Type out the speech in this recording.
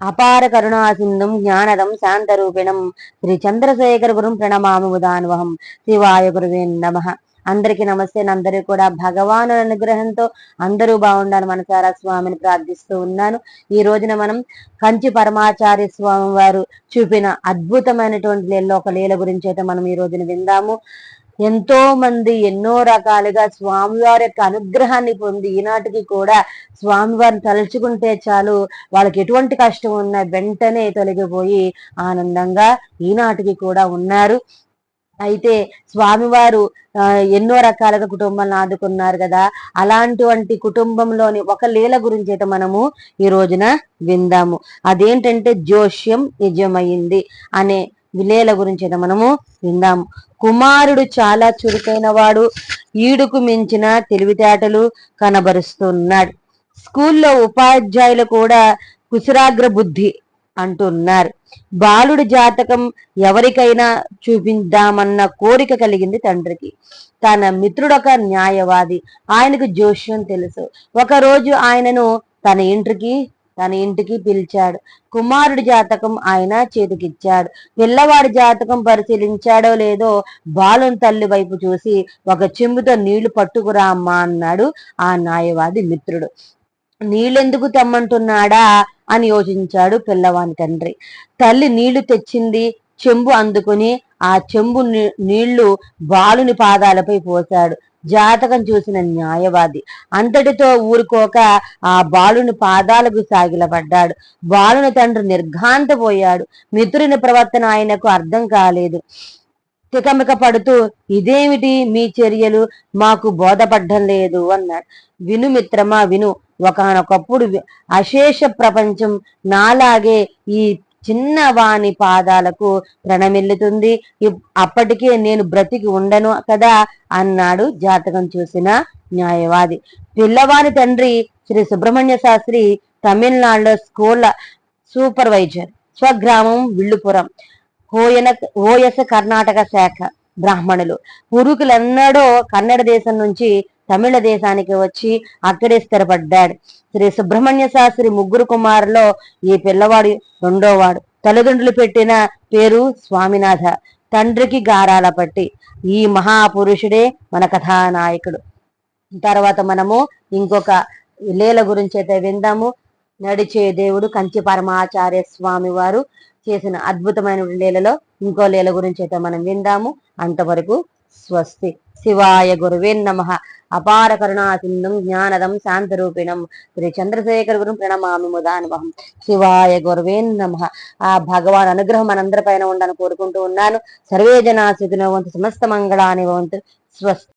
అపార కరుణాసింధం జ్ఞానదం శాంతరూపిణం. శ్రీ చంద్రశేఖర గురుం ప్రణమామి ఉదాన్వహం శివాయ గురువే నమ. అందరికి నమస్తే. అందరూ కూడా భగవాను అనుగ్రహంతో అందరూ బాగుండాలి మనసారా స్వామిని ప్రార్థిస్తూ ఉన్నాను. ఈ రోజున మనం కంచి పరమాచార్య స్వామి వారు చూపిన అద్భుతమైనటువంటి లీలలో ఒక లీల గురించి అయితే మనం ఈ రోజున విందాము. ఎంతో మంది ఎన్నో రకాలుగా స్వామివారి యొక్క అనుగ్రహాన్ని పొంది ఈనాటికి కూడా స్వామివారిని తలుచుకుంటే చాలు వాళ్ళకి ఎటువంటి కష్టం ఉన్నా వెంటనే తొలగిపోయి ఆనందంగా ఈనాటికి కూడా ఉన్నారు. అయితే స్వామివారు ఎన్నో రకాలుగా కుటుంబాలను ఆదుకున్నారు కదా. అలాంటి కుటుంబంలోని ఒక లీల గురించి అయితే మనము ఈ రోజున విందాము. అదేంటంటే జోష్యం నిజమైంది అనే విలేల గురించి అయితే మనము విందాము. కుమారుడు చాలా చురుకైన వాడు ఈడుకు మించిన తెలివితేటలు కనబరుస్తున్నాడు. స్కూల్లో ఉపాధ్యాయులు కూడా కుశరాగ్ర బుద్ధి అంటున్నారు. బాలుడి జాతకం ఎవరికైనా చూపిందామన్న కోరిక కలిగింది తండ్రికి. తన మిత్రుడొక న్యాయవాది. ఆయనకు జోష్యం తెలుసు. ఒకరోజు ఆయనను తన ఇంటికి తన ఇంటికి పిలిచాడు. కుమారుడి జాతకం ఆయన చేతికిచ్చాడు. పిల్లవాడి జాతకం పరిశీలించాడో లేదో బాలుని తల్లి వైపు చూసి ఒక చెంబుతో నీళ్ళు పట్టుకురా అమ్మా అన్నాడు ఆ న్యాయవాది మిత్రుడు. నీళ్ళెందుకు తెమ్మంటున్నాడా? అని యోచించాడు పిల్లవాని తండ్రి. తల్లి నీళ్ళు తెచ్చింది చెంబు అందుకుని ఆ చెంబు నీళ్ళు బాలుని పాదాలపై పోశాడు. జాతకం చూసిన న్యాయవాది అంతటితో ఊరుకోక ఆ బాలుని పాదాలకు సాగిలపడ్డాడు. బాలుని తండ్రి నిర్ఘాంతపోయాడు. మిత్రుని ప్రవర్తన ఆయనకు అర్థం కాలేదు. తికమిక పడుతూ ఇదేమిటి మీ చర్యలు? మాకు బోధపడ్డం లేదు అన్నాడు. విను మిత్రమా విను. ఒకనొకప్పుడు అశేష ప్రపంచం నాలాగే ఈ చిన్నవాని పాదాలకు ప్రణమిల్లుతుంది. అప్పటికే నేను బ్రతికి ఉండను కదా అన్నాడు జాతకం చూసిన న్యాయవాది. పిల్లవాని తండ్రి శ్రీ సుబ్రహ్మణ్య శాస్త్రి తమిళనాడులో స్కూల్ సూపర్వైజర్ స్వగ్రామం విల్లుపురం హోయన ఓయస కర్ణాటక శాఖ బ్రాహ్మణులు. పురుకులెన్నడో కన్నడ దేశం నుంచి తమిళ దేశానికి వచ్చి అక్కడే స్థిరపడ్డాడు. శ్రీ సుబ్రహ్మణ్య శాస్త్రి ముగ్గురు కుమారులో ఈ పిల్లవాడు రెండోవాడు. తల్లిదండ్రులు పెట్టిన పేరు స్వామినాథ తండ్రికి గారాల పట్టి ఈ మహాపురుషుడే మన కథానాయకుడు. తర్వాత మనము ఇంకొక లీల గురించి అయితే విందాము. నడిచే దేవుడు కంచి పరమాచార్య స్వామి వారు చేసిన అద్భుతమైన లీలలో ఇంకో లీల గురించి అయితే మనం విందాము. అంతవరకు స్వస్తి. శివాయ గురువే నమ. అపార కరుణాసింధం జ్ఞానదం శాంతరూపిణం. శ్రీ చంద్రశేఖర్ గురు ప్రణమామి ముదానుభవం. శివాయ గురువే నమ. ఆ భగవాన్ అనుగ్రహం మనందరి పైన ఉండని కోరుకుంటూ ఉన్నాను. సర్వే జనా సుఖినో వంతు సమస్త మంగళాని వంతు స్వస్తి.